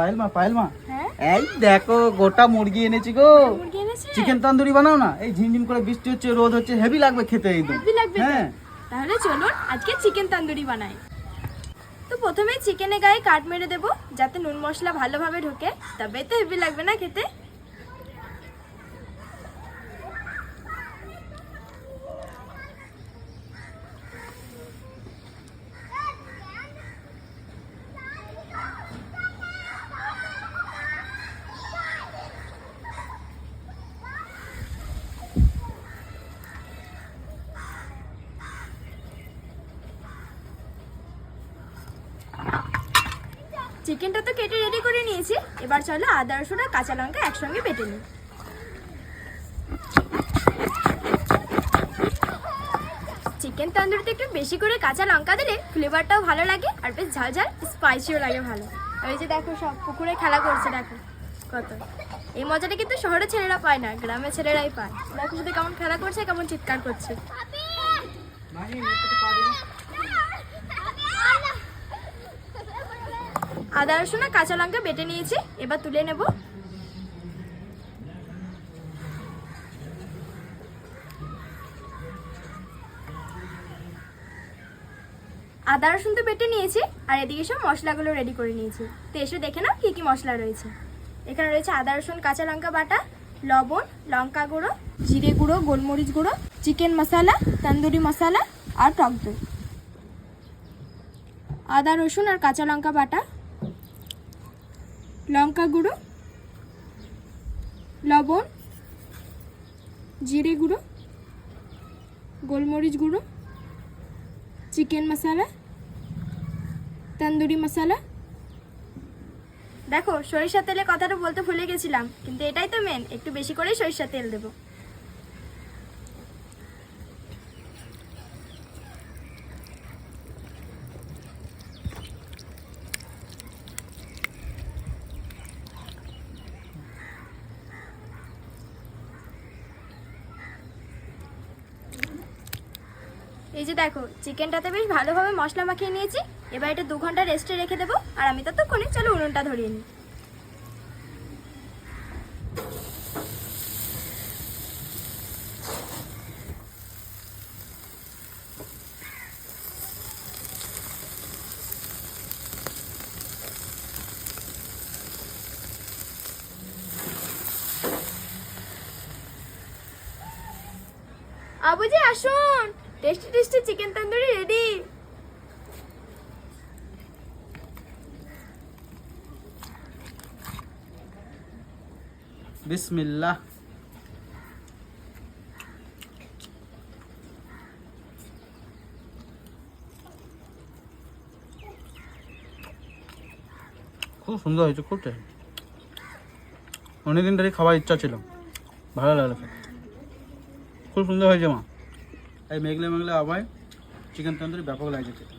পায়েল মা পায়েল মা। হ্যাঁ? এই দেখো গোটা মুরগি এনেছি গো। চিকেন তন্দুরি বানাও না। এই ঝিমঝিম করে বৃষ্টি হচ্ছে রোদ হচ্ছে হেভি লাগবে খেতে একদম হ্যাঁ। তাহলে চলুন আজকে চিকেন তন্দুরি বানাই। তো প্রথমে চিকেনে গায়ে কাট মেরে দেবো যাতে নুন মশলা ভালোভাবে ঢোকে। তবে তো হেভি লাগবে না খেতে। চিকেনটা তো কেটে রেডি করে নিয়েছি। এবার চলো আদা, রসুন আর কাঁচা লঙ্কা একসঙ্গে বেটে নিই। চিকেন তন্দুরিতে একটু বেশি করে কাঁচা লঙ্কা দিলে ফ্লেভারটাও ভালো লাগে আর বেশ ঝাল ঝাল স্পাইসিও লাগে ভালো। আর এই যে দেখো সব পুকুরে খেলা করছে, দেখো কত। এই মজাটা কিন্তু শহরের ছেলেরা পায় না, গ্রামের ছেলেরাই পায়। দেখো শুধু কেমন খেলা করছে, কেমন চিৎকার করছে। আদা, রসুন আর কাঁচা লঙ্কা বেটে নিয়েছি, এবার তুলে নেব। আদা, রসুন তো বেটে নিয়েছি, আর এদিকে সব মশলাগুলো রেডি করে নিয়েছি। তো এসে দেখে নাও কী কী মশলা রয়েছে। এখানে রয়েছে আদা, রসুন, কাঁচা লঙ্কা বাটা, লবণ, লঙ্কা গুঁড়ো, জিরে গুঁড়ো, গোলমরিচ গুঁড়ো, চিকেন মশলা, তন্দুরি মশলা আর টক দই। আদা, রসুন আর কাঁচা লঙ্কা বাটা লঙ্কা গুঁড়ো, লবণ, জিরে গুঁড়ো, গোলমরিচ গুঁড়ো, চিকেন মশলা, তন্দুরি মশলা। দেখো, সরিষার তেলে কথাটা বলতে ভুলে গেছিলাম, কিন্তু এটাই তো মেন একটু বেশি করেই সরিষার তেল দেবো। এই যে দেখো, চিকেনটাতে বেশ ভালোভাবে মশলা মাখিয়ে নিয়েছি। এবার এটা দু ঘণ্টা রেস্টে রেখে দেবো। আর আমি ততক্ষণে চলো উনুনটা ধরিয়ে নিই। আবুজি, আসুন। Tasty tasty chicken tandoori ready বিসমিল্লাহ খুব সুন্দর হয়েছে, খুব টেস্ট অনেকদিন ধরে খাবার ইচ্ছা ছিল। ভালো লাগল খুব সুন্দর হয়েছে মা। এই মেঘলা মেঘলা আবার চিকেন তন্দুরি ব্যাপক লাগে খেতে।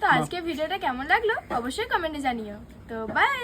তো আজকে ভিডিওটা কেমন লাগল? অবশ্যই কমেন্টে জানিও। তো বাই